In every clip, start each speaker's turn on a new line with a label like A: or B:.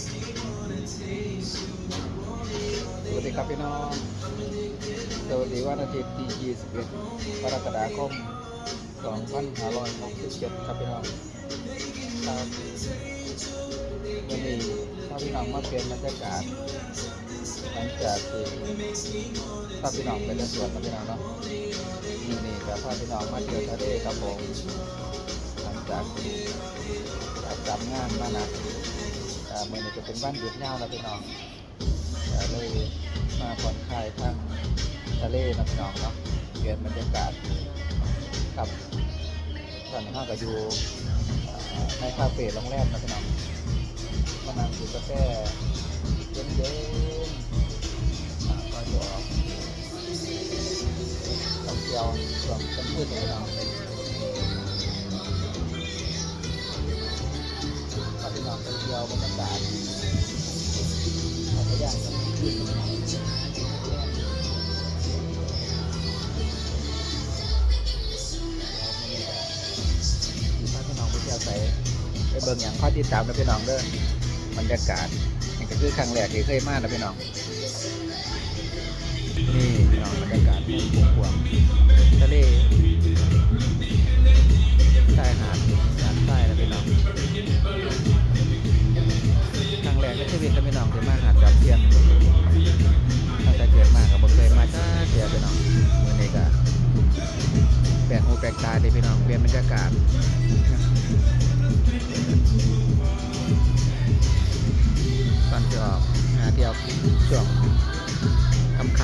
A: สวัสดีครับพี่น้อง สวัสดีวันอาทิตย์ที่ 21กรกฎาคม 2567 ครับพี่น้องครับวันนี้ถ้าพี่น้องมาเปลี่ยนบรรยากาศหลังจากที่ถ้าพี่น้องไปเล่นสวนครับพี่น้องเนาะนี่นี่ก็พาพี่น้องมาเที่ยวทะเลครับผมหลังจากที่จากจำงานมานะ อ่ามื่อนี้จะเป็นวันหยุดยาวแล้วพี่น้องก็เลยมาผ่อนคลายทางทะเลนะพี่น้องเนาะเปลี่ยนบรรยากาศครับตอนนี้เราก็อยู่ในคาเฟ่โรงแรมนะพี่น้องมานั่งกินกาแฟเย็นๆอ่าก็จะท่องเที่ยวช่วงกันพืชพี่น้อง เที่ยวบรรยากาศหลายอย่างกันพืชพี่น้องพาพี่น้องไปเที่ยวใส่ไปเบิ่งอย่างพาติดตามนะพี่น้องเด้อบรรยากาศนี่ก็คือครั้งแรกที่เคยมานะพี่น้อง วิตนะพี่น้องที่มาหาดจอมเทียนตั้งแต่เกิดมาก็บ่เคยมาจ้าเดียวพี่น้องมื้อนี้ก็แปลกหูแปลกตาเดีพี่น้องเปลี่ยนบรรยากาศตอนที่ออกหาเที่ยวช่วงคำค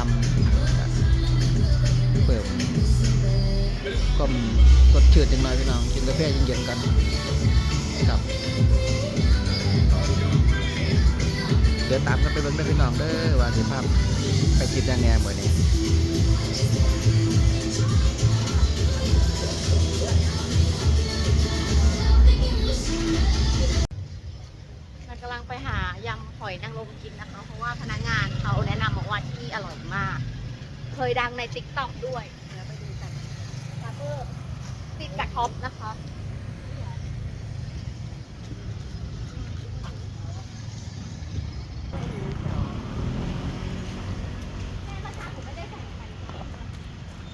A: ำเปิดก็สดชื่นจังเลยพี่น้องกินกาแฟเย็นๆกันครับ เดี๋ยวตามกันไปเบิ่งได้อพี่น้องเด้อว่าสิภาพไปคิดยังไงเหมือนนี้
B: มันกำลังไปหายำหอยนางรมกินนะคะ เพราะว่าพนักงานเขาแนะนำบอกว่าที่นี่อร่อยมาก เคยดังในติ๊กต็อกด้วยเดี๋ยวไปดูกันแล้วก็ติดกับท็อปนะคะ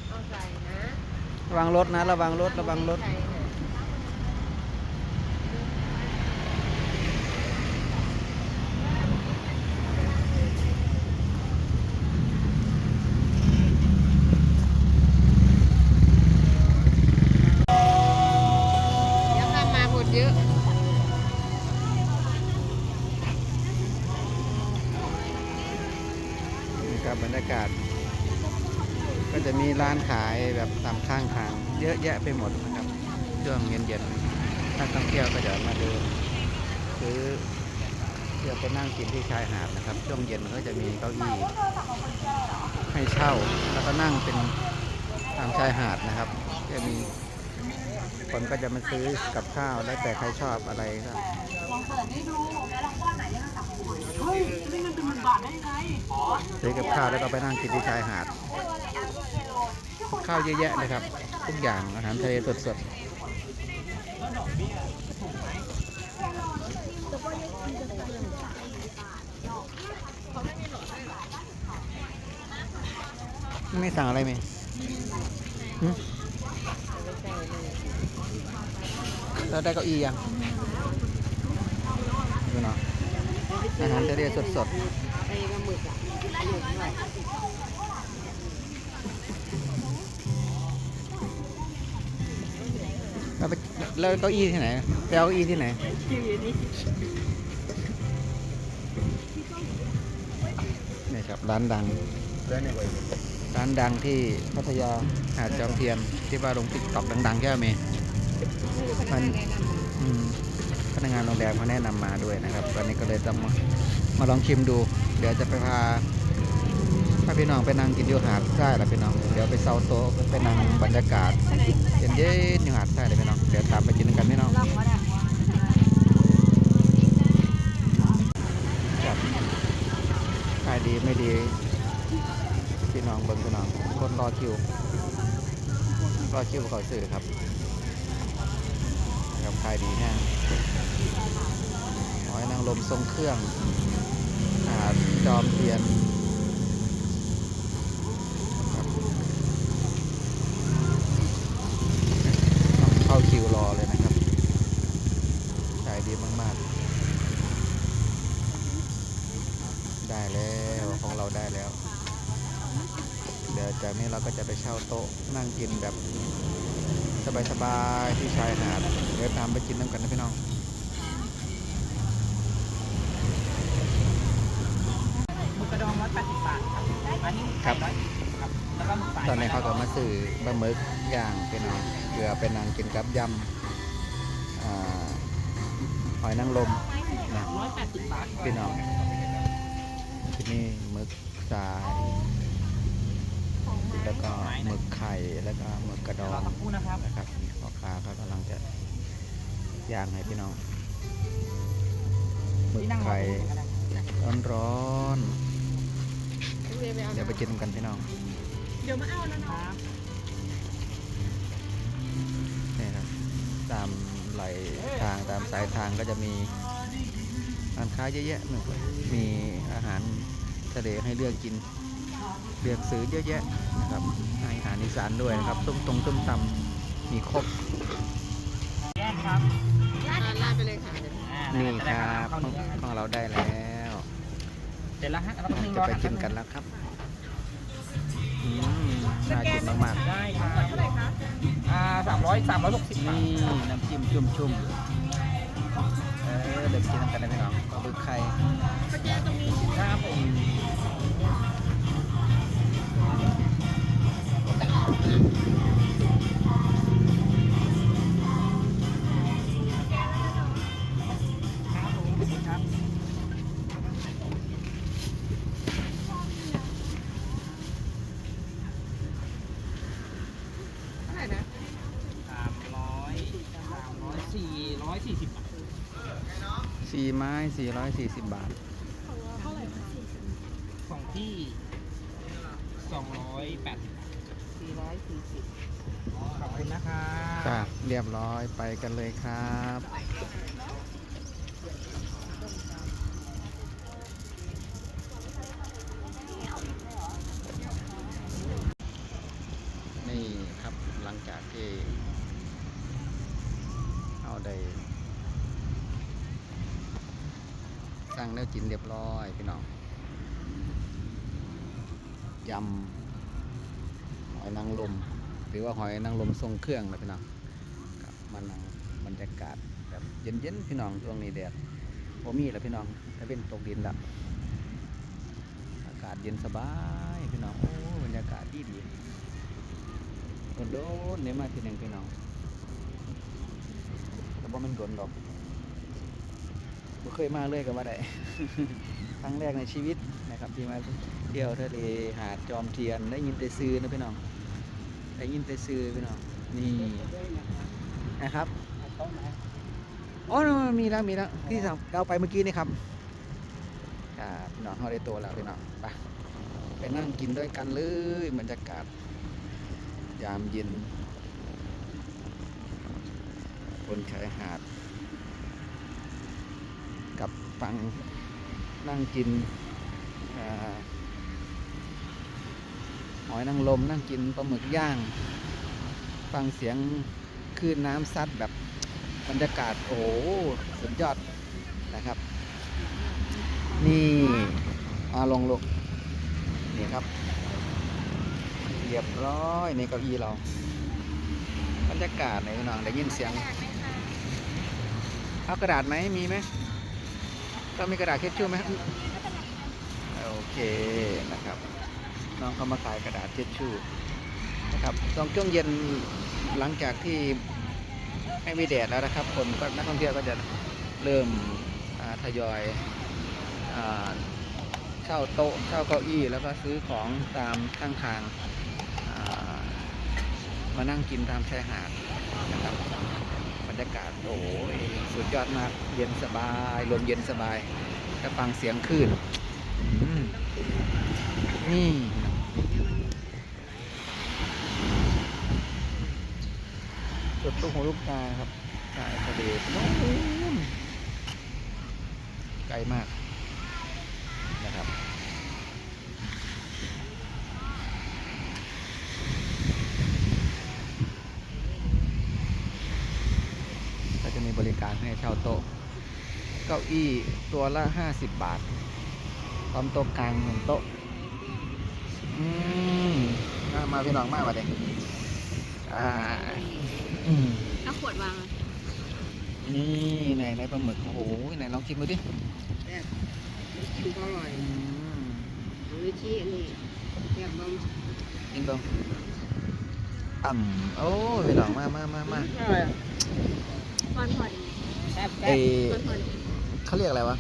C: เอาใส่นะ
A: ระ วังรถนะ ระวังรถ ระวังรถ
C: ใส่เนี่ยเดี๋ยวข้ามมาหมดเยอะ
A: นี่ครับบรรยากาศ ก็จะมีร้านขายแบบตามข้างทาง เยอะแยะไปหมดนะครับช่วงเย็นๆนักท่องเที่ยวก็จะมาเดินซื้อเพื่อไปนั่งกินที่ชายหาดนะครับ ช่วงเย็นก็จะมีเก้าอี้ให้เช่า แล้วก็นั่งเป็นตามชายหาดนะครับจะมีคนก็จะมาซื้อกับข้าวแล้วแต่ใครชอบอะไรก็ซื้อกับข้าวแล้วก็ไปนั่งกินที่ชายหาด ข้าวเยอะแยะเลยครับทุกอย่างอาหารทะเลสดๆไม่สั่งอะไรไหมแล้วได้เก้าอี้ยังดูเนาะอาหารทะเลสดๆ แล้วเก้าอี้ที่ไหนไปเอาเก้าอี้ที่ไหนนี่ครับร้านดัง ร้านดังที่พัทยาหาดจอมเทียนที่ว่าลงติ๊กต็อกดังๆแค่ไหมมันอืมพนักงานโรงแรมเขาแนะนำมาด้วยนะครับวันนี้ก็เลยจะมามาลองชิมดู เดี๋ยวจะไปพา พาพี่น้องไปนั่งกินอยู่หาดทรายละพี่น้องเดี๋ยวไปเซาโต๊ะไปนั่งบรรยากาศเย็นๆอยู่หาดทรายเลยพี่น้องเดี๋ยวตามไปกินกันพี่น้อง
B: ลองก็ได้
A: ครับขายดีไม่ดีพี่น้องเบิ้งพี่น้องคนรอคิวรอคิวเขาซื้อครับครับขายดีแน่หอยอยนางรมทรงเครื่องหาดจอมเทียนครับต้องเข้าคิวรอเลยนะครับขายดีมากๆ ได้แล้วของเราได้แล้ว เดี๋ยวจากนี้เราก็จะไปเช่าโต๊ะนั่งกินแบบสบายๆที่ชายหาดเดี๋ยวตามไปกินน้ำกันนะพี่น้อง
D: หมึกกระดองร้อยแปดสิบบาทครับอันนี้
A: ครับ
D: ร้อยครับแล้วก็หมึกฝาย
A: ตอนนี้เขาก็มาซื้อบะหมึกย่างพี่น้องเพื่อไปนั่งกินกับยำอ่าหอยนางรมนะ
D: ร้อยแปดสิบบาท
A: พี่น้อง ที่นี่หมึกสาย แล้วก็หมึกไข่แล้วก็หมึกกระดอ
D: งนะครับ
A: นะครับพ่อค้าเขากำลังจะย่างให้พี่น้องหมึก
D: ที่นั่งรอ
A: ไข่
D: ร้
A: อนๆเดี๋ยวไปกินกันพี่น้อง
C: เดี๋ยวมาเอาแล้วเนาะ
A: นี่ครับตามไหลทางตามสายทางก็จะมีร้านค้าเยอะแยะหนึ่งมีอาหาร ทะเลให้เลือกกินเลือกซื้อเยอะแยะนะครับให้อาหารอีสานด้วยนะครับต้มตรงต้มตำมีครบ
D: แยกครับ
C: อ่าลาดไปเลยค่ะ
D: อ่า
A: นี่
D: จะ
A: ค
D: ได้
A: รับ
D: เข้า
A: ของ
D: เนื้อกัน
A: ของเราได้แล้ว
D: เสร็จแล้วฮะเราก็นึ่งร
A: จะ
D: อ
A: ไปกินกันแล้วครับอืมน่ากินมาก
D: ได้ครับเท่าไหร่คะอ่าสามร้อยสามร้อยหกสิบ
A: ๆ
D: บาท
A: นี่น้ำจิ้มชุ่มๆเออเดี๋ยวกินกันนะพี่น้องปลาบึกไข่
C: ไม้
D: สี่ร้อยสี่สิบบาทของที่สองร้อยแปดสิบบาท
C: สี่ร้อยสี่สิบ
D: ขอบคุณนะครับ
A: จ้าเรียบร้อยไปกันเลยครับ กินเรียบร้อยพี่น้องยำหอยนางรมหรือว่าหอยนางรมทรงเครื่องนะพี่น้องครับมานั่งบรรยากาศแบบเย็นๆพี่น้องช่วงนี้แดดโอมีแล้วพี่น้องถ้าเป็นตกดินละอากาศเย็นสบายพี่น้องโอ้บรรยากาศดีดีโดนเนี่ยมาทีหนึ่งพี่น้องแต่ว่ามันโดนดอก เคยมาเลยกับว่าไดครั้งแรกในชีวิตนะครับที่มาเที่ยวทะเลหาดจอมเทียนได้ยินแต่ซื้อนะพี่น้องได้ยินแต่ซื้อพี่น้องนี่นะครับอ๋อมีแล้วมีแล้วที่สามเราไปเมื่อกี้นี่ครับครับพี่น้องเขาได้ตัวแล้วพี่น้องไปไปนั่งกินด้วยกันเลยบรรยากาศ ยามเย็นบนชายหาด ฟังนั่งกินอหอยนางรมนั่งกินปลาหมึกย่าง ฟังเสียงคลื่นน้ำซัดแบบบรรยากาศโอ้โหสุดยอดนะครับ นี่อาลงลงนี่ครับ เรียบร้อยในเก้าอี้เรา บรรยากาศในน้องได้ยินเสียง เอากระดาษไหมมีไหม ก็มีกระดาษเช็ดชู่ไหมโอเคนะครับ น้องเขามาขายกระดาษเช็ดชู่นะครับตอนช่วงเย็นหลังจากที่ไม่มีแดดแล้วนะครับ คนก็นักท่องเที่ยวก็จะเริ่มทยอยเช่าโต๊ะเช่าเก้าอี้แล้วก็ซื้อของตามข้างทาง มานั่งกินตามชายหาดนะครับ รรยากาศโอ้ยสุดยอดมากเย็นสบายลมเย็นสบายถ้าฟังเสียงคลื่นอืมนี่จุดลูกหูลูกตาครับชายทะเลโน้นกลมากนะครับ ก็จะมี บริการให้เช่าโต๊ะ เก้าอี้ตัวละ 50 บาทพร้อมโต๊ะกลางหนึ่งโต๊ะ อืมมามาพี่น้องมากมาเด็กอ่าอืม
B: แล้วขวดวาง
A: นี่ไหนไหนปลาหมึก โอ้โหไหนลองชิมดูดิ
C: กินก็อร่อย
A: อืม
C: หรือที่นี่เรียกว่า
A: กินตรงอ่ำโอ้พี่น้องมามามามา
C: อร่อย
B: พ อนพอน
C: แซ่บ
A: เอ
B: พอนพอน
A: เขาเรียกอะไรวะ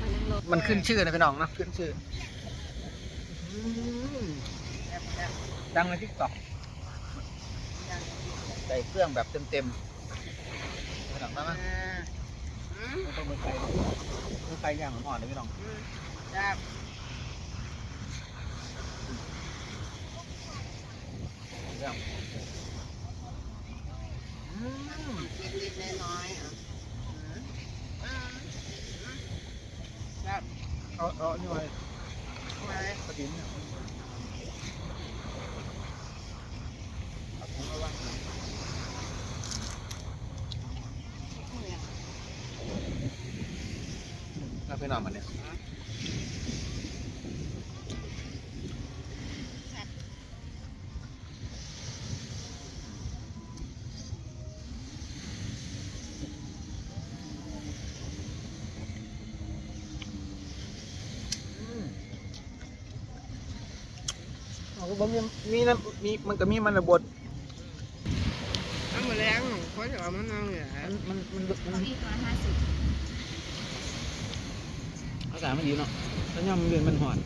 B: พอนนางรม
A: มันขึ้นชื่อนะพี่น้องนะขึ้นชื่อ
C: แซ่บแซ่บ
A: ดังในทิกตอกใส่เครื่องแบบเต็มๆพี่น้องมามา
C: อืม
A: ต้องมือไฟมือไฟย่างหอมๆเลยพี่น้อง
C: แซ่บ
A: เรื่องอืม
C: นิดๆน้อยๆอะอืมแซ่บ
A: เอาเอานี่ไว้
C: ไว้
A: กระดิ่งเนี่ยเอาถุงเอาไว้แล้วพี่น้องมันเนี่ย เอาก็บอกมีมีนะมีมันก็มีมันระบด
C: น้ำมะแรงเขาจะเอามะนาวเหรอ
A: มันมันมันมัน
B: ที่ตัวห้าสิบ
A: อากาศมันดีเนาะถ้าย่อมเดือนมันหอน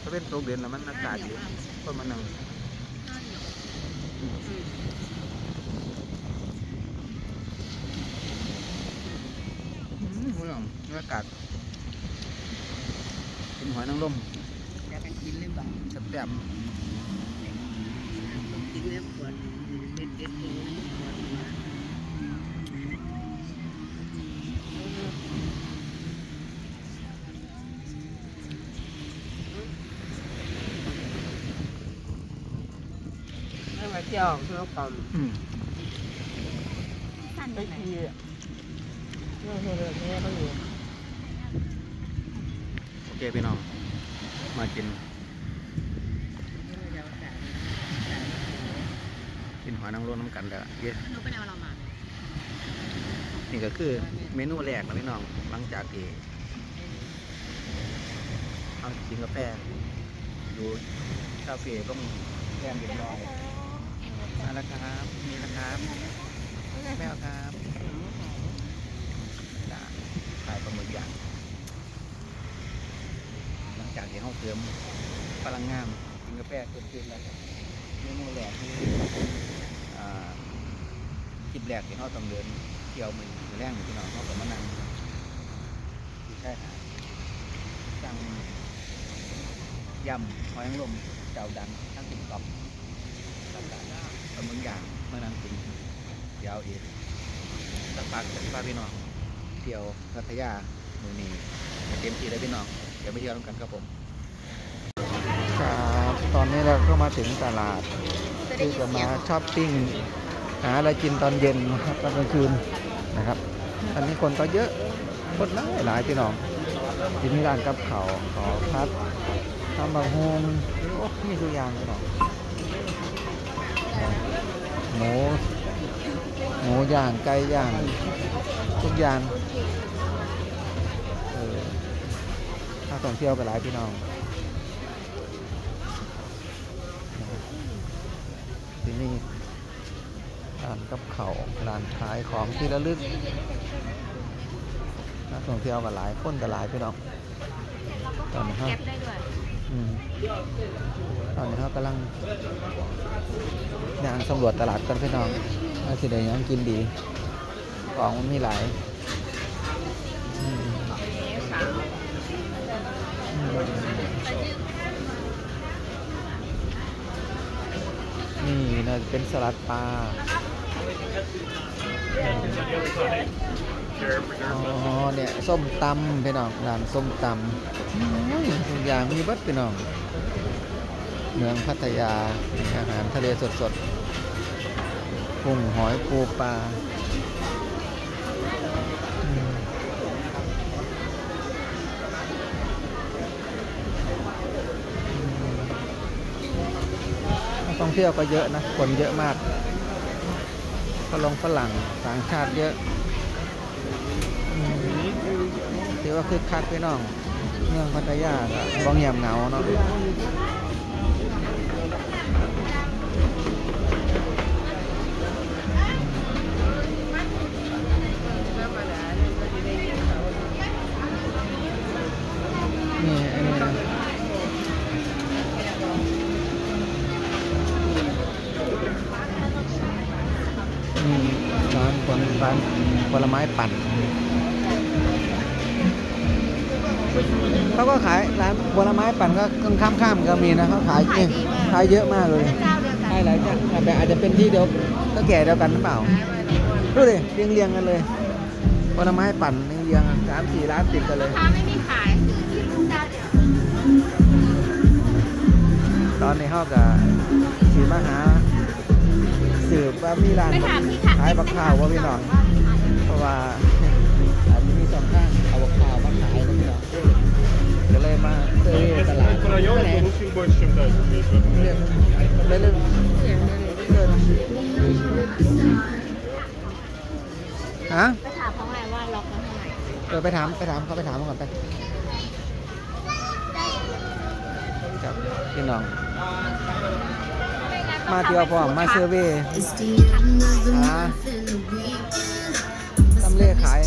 A: ถ้าเป็นตกเดือนแล้วมันอากาศดีคนมันนั่งอืมคุณผู้ชมอากาศกินหอยนางรม
C: อยากกินเลยบ้าง
A: แซ่บ
C: กินแล้วปวดเด็ดเด็ดตัวปวดหัวไม่มาเที่ยวเที่ยวก่อน
A: ๆอืม
B: สั้น
C: ไป
B: ไปไหน
C: ทีเที่ยวเที่ยวเที่ยวเขาอยู่
A: โอเคพี่น้องมากิน กินหอยนางรมน้ำกันแล้วเยอะ
B: รู้ไปไหนว่าเรามา
A: นี่ก็คือเมนูแรกนะพี่น้องหลังจากที่เอากินกาแฟอยู่คาเฟ่ต้องแก้มเรียบร้อยมาแล้วครับนี่นะครับแมวครับจ้าขายปลาหมึกย่างหลังจากที่เขาเติมพลังงานกินกาแฟเกินขึ้นแล้วเมนูแรกคืออ่าค ลิปแรกที่เขาต้องเดินเที่ยวมือแรงพี่น้องเขาก็มานั่งอยู่ใช่ค่ะสั่งยำหอยนางรมเจ้าดังทั้งติ๊กต็อกแล้วก็ปลาหมึกย่างมานั่งกินเดี๋ยวอีกสักพักจะพาพี่น้องเที่ยวพัทยามือนี้เต็มที่แล้พี่น้องเดี๋ยวไปเที่ยวกันครับผมครับตอนนี้เราก็มาถึงตลาดที่จะมาช้อปปิ้ง หาอะไรกินตอนเย็นนะครับตอนกลางคืนนะครับอันนี้คนก็เยอะคนหลายหลายพี่น้องที่นี่ร้านกับเขาวขอพัดทำบะฮงโอ้มีทุกอย่างพี่น้องหมูหมูย่างไก่ย่างทุกอย่างถ้าท่องเที่ยวไปหลายพี่น้องที่นี่ กับเขาร้านขายของที่ระลึกนักท่องเที่ยวกันหลายคนกันหลายพี่น้องตอนนี้ครับอตอนนี้เขากำลังย่างสำรวจตลาดกันพี่น้องว่าสิได้ยังกินดี ของมันมีหลายนี่น่าจะเป็นสลัดปลา อ๋อเนี่ยส้มตำพี่น้องร้านส้มตำอยทุกอย่างมีบัดพี่น้องเมืองพัทยาอาหารทะเลสดๆกุ้งหอยปูปลานักท่องเที่ยวก็เยอะนะ คนเยอะมาก ฝรั่งฝรั่งต่างชาติเยอะถือว่าคึกคักพี่น้อง เมืองพัทยาก็บางยามเหงาเนาะ ร้านผลไม้ปั่นเขาก็ขายร้านผลไม้ปั่นก็ข้ามข้ามๆก็มีนะเขาขายเองขายเยอะมากเลย
B: เจ้าเดียวกัน
A: ใช่หลายอย่างแต่อาจจะเป็นที่เดียวก็แก่เดียวกันหรือเปล่าดูดิเรียงเรียงๆกันเลยผลไม้ปั่นเรียงเรียงๆสามสี่ร้านติดกันเลย
B: ถ้าไม่มีขายที่ลูกเจ้าเดียว
A: ตอนนี้เขากับสีมาหา สืบว่ามีร้านขายบักข้าวว่าพี่น้องเพราะว่าอันนี้มีสองข้างเอาบักข้าวมาขายน้องก็เลยมาเจอตลาด
E: แหนเรื่อง
A: เรื่เรื่องฮะ
B: ไปถามเขาไงว่าล็อกมันเท่าไหร่
A: เออไปถามไปถามเขาไปถามเขาก่อนไปครับพี่น้อง มาเที่ยวพร้อมมาเซอร์เวย์หาตำเล่ขาย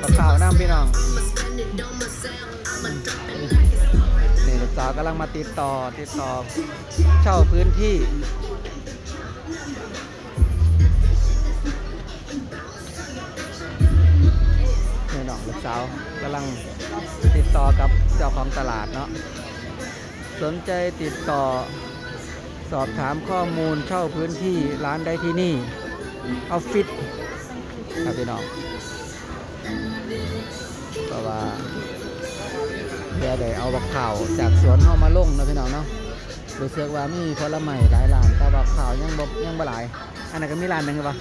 A: บักข่าวน้ำพี่น้องนี่ลูกสาวกำลังมาติดต่อติดต่อเช่าพื้นที่นี่น้องลูกสาวกำลังติดต่อกับเจ้าของตลาดเนาะ สนใจติดต่อสอบถามข้อมูลเช่าพื้นที่ร้านได้ที่นี่ออฟฟิศครับพี่น้องเพราะว่าเดี๋ยวได้เอาบักข่าวจากสวนเข้ามาลงนะพี่น้องเนาะรู้สึกว่ามีผลไม้หลายร้านแต่บักข่าวยังบ่ยังบ่หลาย อันนั้นก็มีร้านหนึ่งครับ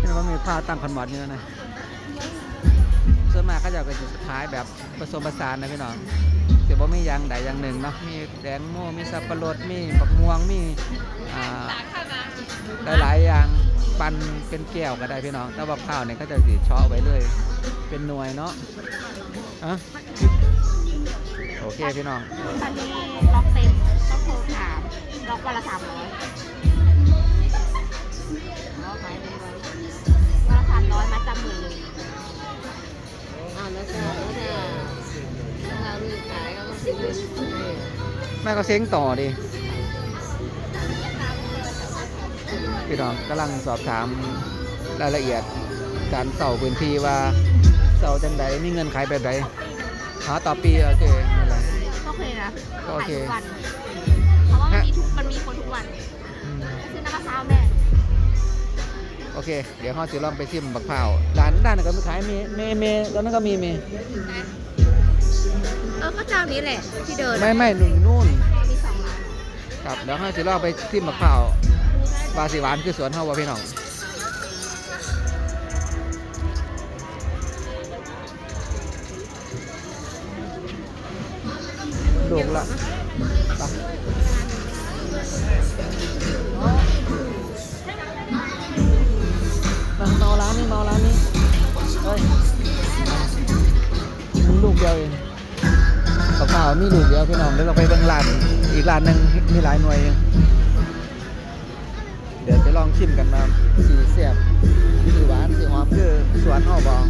A: นี่ว่ามีข้าตั้งคอนวอร์ตเยอะนะส่วนมากเขาจะเป็นขายแบบผสมผสานนะพี่น้อง เดี๋ยวบ่มีอย่างใดอย่างหนึ่งเนาะมีแตงโมมีสับปะรดมีบักม่วงมีอ่าหลายๆอย่างปั่นเป็นแก้วก็ได้พี่น้องแต่บักข่าวเนี่ยก็จะสีเชาะไว้เลย เป็นหน่วยเนาะอะโอเคพี่น้อง
B: ตอนนี้ล็อกเต็มต้องโทรถามล็อกวันละสามร้อยล็อกไหมวันละสามร้อยมาจำหมื่นหนึ่ง
C: อ้าวแล้วถ้าแล้วถ้า ถ้าเราไม่ขายเราก็ซื้อเงินให้
A: แม่ก็เซ้งต่อดิพี่น้องกำลังสอบถามรายละเอียดการเสาพื้นที่ว่าเสาจังใดมีเงินขายแบบใดหาต่อปีโอเคไม่เป็นไร
B: ก็โอเคนะ
A: ก็โอเค
B: ขายทุกวันเพราะว่ามันมีทุกมันมีคนทุกวัน
A: อืม
B: ซื้อน้ำมะพร้าวแม่
A: โอเค เดี๋ยวเขาจะลองไปชิมบักพร้าวร้านด้านนั้นก็มีขายมีเมเมตอนนั้นก็มีเม
B: เออก็เจ้านี้แหละที่เดิน
A: ไม่ไม่นู่นนู่น
B: มีสองร้าน
A: ครับเดี๋ยวเขาจะลองไปชิมบักพร้าววาสิหวานคือสวนเฮาว่าพี่น้องลูกละไปมาเมาร้านนี้เมาร้านนี้เฮ้ยมีลูกเดียวเอง กับข้าวมีลูกเดียวพี่น้องเดี๋ยวเราไปเบิ่งร้านอีกร้านหนึ่งมีหลายหน่วยเองเดี๋ยวจะลองชิมกันมาสีเสียบสีหวานสีหอมคือสวนอ้อบอง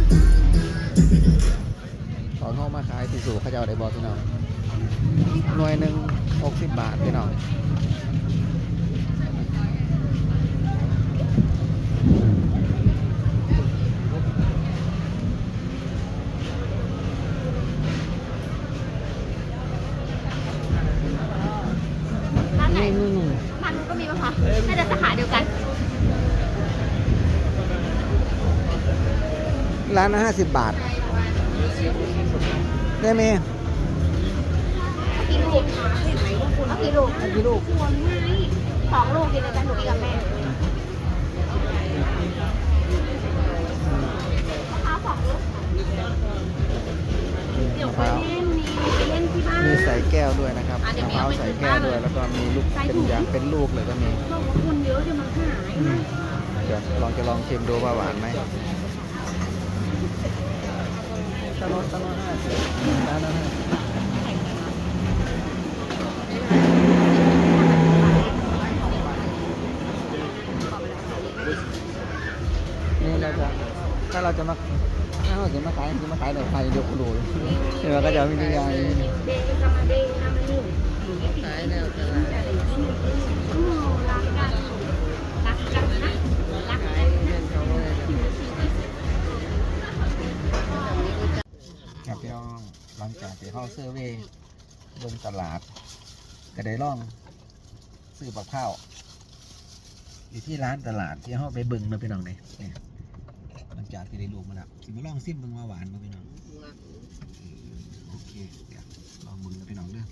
A: ของห้องมาขายที่สู่เขาเจ้าได้บอกพี่น้องหน่วยหนึ่งหกสิบบาทพี่น้องานละห้าสิบบาท ได้ไหม
B: กี่ลูกเอากี่ลูก
A: เอากี่ลูก
B: สองลูกกินเลยกันหนูกินกับแม่เอาสองลูกเดี๋ยวไปเล่นนี่ไปเล่นที่บ้าน
A: มีใส่แก้วด้วยนะครับ
B: อะเดี๋ยว
A: มะพร้าว
B: มีเอาไป
A: ใส่แก้วด้วย แล้วก็มีลูก
B: ใส่
A: เป็น
B: ถุง
A: ยางเป็นลูกเลยก็มี
B: บอกว่าคนเยอะจะมาหาย
A: อืมเดี๋ยวลองจะลองชิมดูว่าหวานไหม ตลอดตลอดห้าสิบร้านละห้าสิบนี่เราจะถ้าเราจะมาถ้าเราจะมาขายจะมาขายแบบไทยเดียวคุณดูเดี๋ยวก็จะมีทุกอย่าง
B: เด็กก็มาเด็กทำมาหนึ่ง
C: ขายแล้วตลาด
A: ครับพี่น้องหลังจากที่เข้าเซอร์เวย์ลงตลาด ก็ได้ล่องซื้อบักข้าวอยู่ที่ร้านตลาดที่เขาไปเบิ่งมาพี่น้องเนี่ยเนี่ยหลังจากที่ได้ลูกมาแล้วสิมาลองซิมเบิ่งว่าหวานมาพี่น้องโอเคเดี๋ยวลองเบิ่งนะพี่น้องเด้อ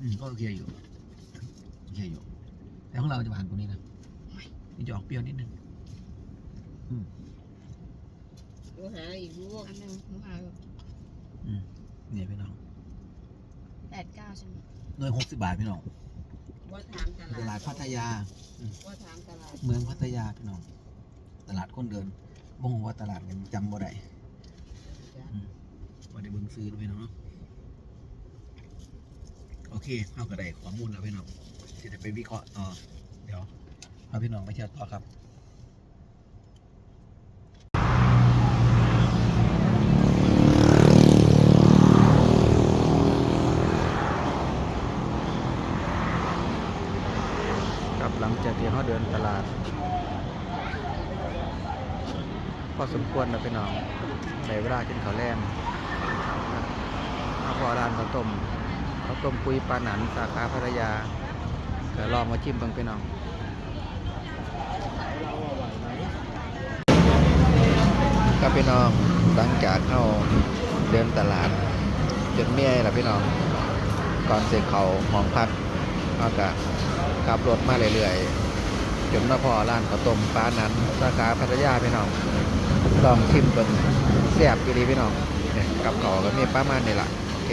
A: อืมก็โอเคอยู่โอเคอยู่แต่ของเราจะหวานกว่านี้นะนี่จะออกเปรี้ยวนิดนึง
C: กู หาอีกลูก
B: อันหนึ่งหนูหา
A: อืมเนี่ยพี่น้อง
B: แปดเก้าใช่ไหม
A: หน่วยหกสิบบาทพี่น้อง
C: ว่าถามต
A: ต
C: ลา
A: ลา
C: ด
A: ดพัทยา
C: ว่าถามตลาด
A: เมืองพัทยาพี่น้อง ตลาดคนเดินบ่งว่าตลาดกันจำบ่ได้อืมบ่ได้เบิ่งซื้อเนาะพี่น้องเนาะโอเคเอาก็ได้ข้อมูลแล้วพี่น้องที่จะไปวิเคราะห์ต่อเดี๋ยวพาพี่น้องไปเที่ยวต่อครับครับหลังจากที่เขาเดินตลาด พอสมควรนะพี่น้องในเวลากินข้าวแรงมาพอร้านข้าวต้มข้าวต้มปุยปลาหนันสาขาพัทยาเดี๋ยวลองมาชิมบ้างพี่น้องครับพี่น้องหลังจากเข้าเดินตลาด จนเมื่อยแล้วพี่น้อง ก่อนเสร็จเขาหองพักเอากะขับรถมาเรื่อยๆจนมาพอร้านข้าวต้มปลาหนันสาขาพัทยาพี่น้อง ลองชิมเบิ่งแซ่บอีหลีพี่น้องเนี่ยกับเขาวก็มีประมาณนี้ล่ะโอเค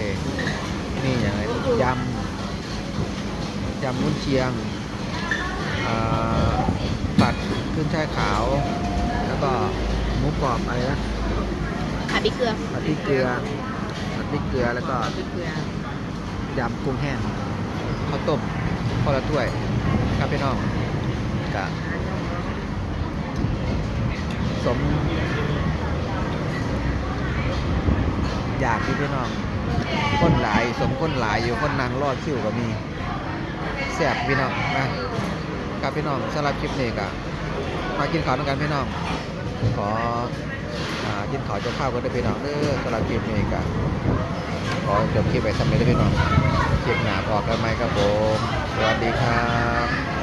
A: นี่อย่างไรยำยำวุ้นเชียงอ่าผัดขึ้นช่ายขาว แล้วก็หมูกรอบอะไรนะ
B: ขาพริกเกลือ
A: ผัดพริกเกลือผัดพริกเกลือแล้วก็
C: พริกเกลือยำ
A: กุ้งแห้งข้าวต้มคนละถ้วยครับพี่น้องกะสม อ ยากที่พี่น้องคนหลายสมคนหลายอยู่คนนางรอดคิวก็มีแซ่บพี่น้องนะครับพี่น้องสำหรับคลิปนี้ก็มากินข้าวด้วยกันพี่น้อง ขออ่ากินข้าวจะข้าวกันด้วยพี่น้องเด้อสำหรับคลิปนี้ก็ขอจบคลิปไปสำเร็จด้วยพี่น้องคลิปหน้าพอกันไหมครับผมสวัสดีครับ